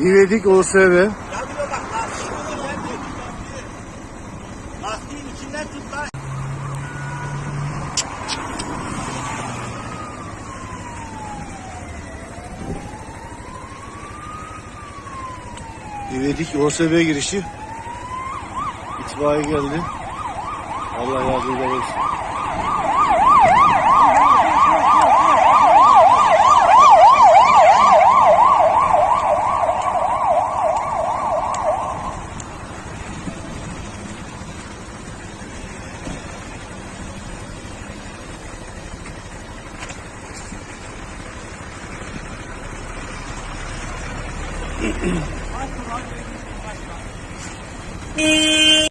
İvedik OSV. Yanıyor bak lastiği sen tut. Lastiğin içinden tut lan. İvedik OSV girişi. İtfaiye geldi. Allah yardımcılar olsun. Mm-hmm.